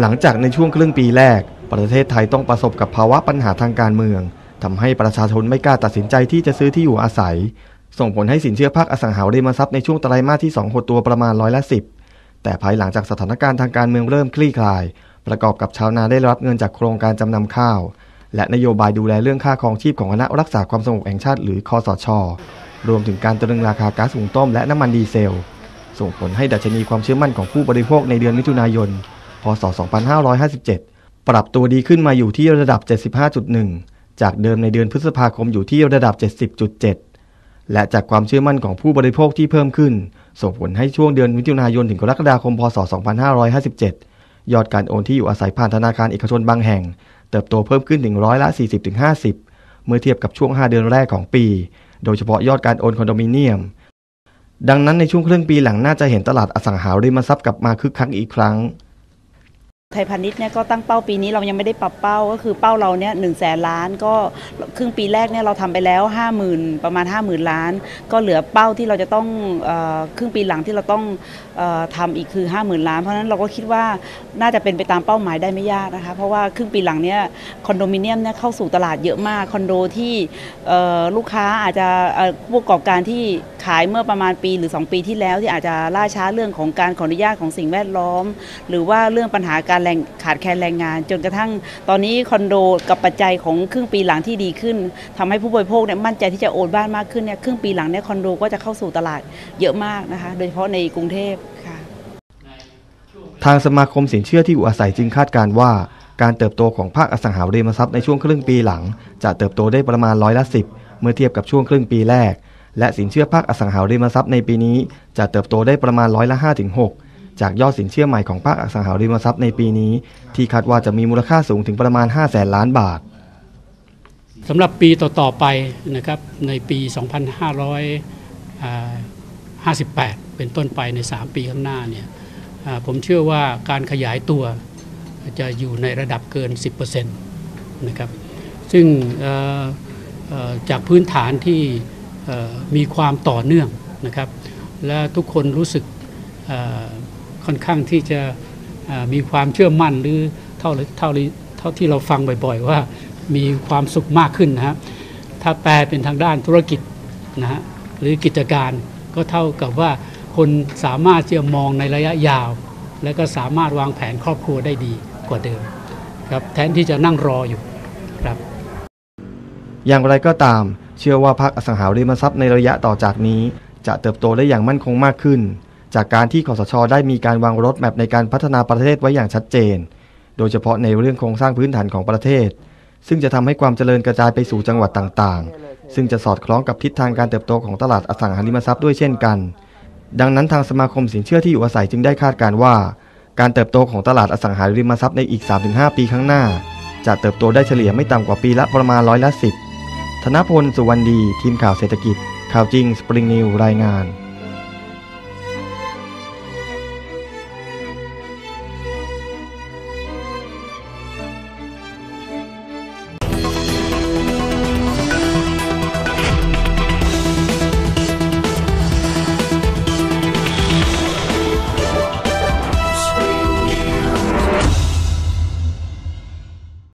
หลังจากในช่วงครึ่งปีแรก ประเทศไทยต้องประสบกับภาวะปัญหาทางการเมืองทำให้ประชาชนไม่กล้าตัดสินใจที่จะซื้อที่อยู่อาศัย ส่งผลให้สินเชื่อภาคอสังหาริมทรัพย์ในช่วงไตรมาสที่2หดตัวประมาณร้อยละสิบแต่ภายหลังจากสถานการณ์ทางการเมืองเริ่มคลี่คลาย ประกอบกับชาวนาได้รับเงินจากโครงการจำนำข้าว และนโยบายดูแลเรื่องค่าครองชีพของคณะรักษาความสงบแห่งชาติหรือคอสช รวมถึงการตรึงราคาก๊าซหุงต้มและน้ำมันดีเซล ส่งผลให้ดัชนีความเชื่อมั่นของผู้บริโภคในเดือนมิถุนายน พศ 2557 ปรับตัวดีขึ้นมาอยู่ที่ระดับ 75.1 จากเดิมในเดือนพฤษภาคมอยู่ที่ระดับ 70.7 และจากความเชื่อมั่นของผู้บริโภคที่เพิ่มขึ้น ส่งผลให้ช่วงเดือนมิถุนายนถึงกรกฎาคม พศ 2557 ยอดการโอนที่อยู่อาศัยผ่านธนาคารเอกชนบางแห่ง เติบโตเพิ่มขึ้นถึงร้อยละ 40-50 เมื่อเทียบกับช่วง 5 เดือนแรกของปี โดยเฉพาะยอดการโอนคอนโดมิเนียมดังนั้นในช่วงครึ่งปีหลังน่าจะเห็นตลาดอสังหาริมทรัพย์กลับมาคึกคักอีกครั้ง ไทยพาณิชย์เนี่ยก็ตั้งเป้าปีนี้เรายังไม่ได้ปรับเป้าก็คือเป้าเราเนี่ยหนึ่งแสนล้านก็ครึ่งปีแรกเนี่ยเราทำไปแล้ว 5 0,000 ประมาณ 5 0,000 ล้าน ก็เหลือเป้าที่เราจะต้องออครึ่งปีหลังที่เราต้องออทำอีกคือ 50,000 ล้าน เพราะฉะนั้นเราก็คิดว่าน่าจะเป็นไปตามเป้าหมายได้ไม่ยากนะคะเพราะว่าครึ่งปีหลังเนี่ยคอนโดมิเนียมเนี่ยเข้าสู่ตลาดเยอะมากคอนโดที่ลูกค้าอาจจะผู้ประกอบการที่ขายเมื่อประมาณปีหรือ 2 ปีที่แล้วที่อาจจะล่าช้าเรื่องของการขออนุญาตของสิ่งแวดล้อม หรือว่าเรื่องปัญหาการแรงขาดแคลนแรงงาน จนกระทั่งตอนนี้คอนโดกับปัจจัยของครึ่งปีหลังที่ดีขึ้นทำให้ผู้บริโภคเนี่ยมั่นใจที่จะโอนบ้านมากขึ้นเนี่ยครึ่งปีหลังเนี่ยคอนโดก็จะเข้าสู่ตลาดเยอะมากนะคะโดยเฉพาะในกรุงเทพค่ะทางสมาคมสินเชื่อที่อยู่อาศัยจึงคาดการว่า การเติบโตของภาคอสังหาริมทรัพย์ในช่วงครึ่งปีหลัง จะเติบโตได้ประมาณร้อยละสิบเมื่อเทียบกับช่วงครึ่งปีแรก และสินเชื่อภาคอสังหาริมทรัพย์ในปีนี้จะเติบโตได้ประมาณร้อยละ5ถึง6 จากยอดสินเชื่อใหม่ของภาคอสังหาริมทรัพย์ในปีนี้ ที่คาดว่าจะมีมูลค่าสูงถึงประมาณ5แสนล้านบาทสำหรับปีต่อ ๆ ไปนะครับในปี 2558 เป็นต้นไปใน 3 ปีข้างหน้าเนี่ยผมเชื่อว่าการขยายตัวจะอยู่ในระดับเกิน 10%นะครับซึ่งเอ่อเอ่อจากพื้นฐานที่มีความต่อเนื่องนะครับและทุกคนรู้สึก ค่อนข้างที่จะมีความเชื่อมั่นหรือเท่าเท่าเท่าที่เราฟังบ่อยๆ ว่ามีความสุขมากขึ้นนะฮะถ้าแปลเป็นทางด้านธุรกิจนะฮะหรือกิจการก็เท่ากับว่าคนสามารถจะมองในระยะยาว และก็สามารถวางแผนครอบครัวได้ดีกว่าเดิมครับแทนที่จะนั่งรออยู่ครับ อย่างไรก็ตาม เชื่อว่าภาคอสังหาริมทรัพย์ในระยะต่อจากนี้ จะเติบโตได้อย่างมั่นคงมากขึ้น จากการที่คสชได้มีการวางรถแมพในการพัฒนาประเทศไว้อย่างชัดเจน โดยเฉพาะในเรื่องโครงสร้างพื้นฐานของประเทศ ซึ่งจะทำให้ความเจริญกระจายไปสู่จังหวัดต่างๆ ซึ่งจะสอดคล้องกับทิศทางการเติบโตของตลาดอสังหาริมทรัพย์ด้วยเช่นกัน ดังนั้นทางสมาคมสินเชื่อที่อยู่อาศัยจึงได้คาดการว่า การเติบโตของตลาดอสังหาริมทรัพย์ในอีก 3-5 ปีข้างหน้า จะเติบโตได้เฉลี่ยไม่ต่ำกว่าปีละประมาณร้อยละสิบธนพล สุวรรณดี ทีมข่าวเศรษฐกิจ ข่าวจริง สปริงนิว รายงาน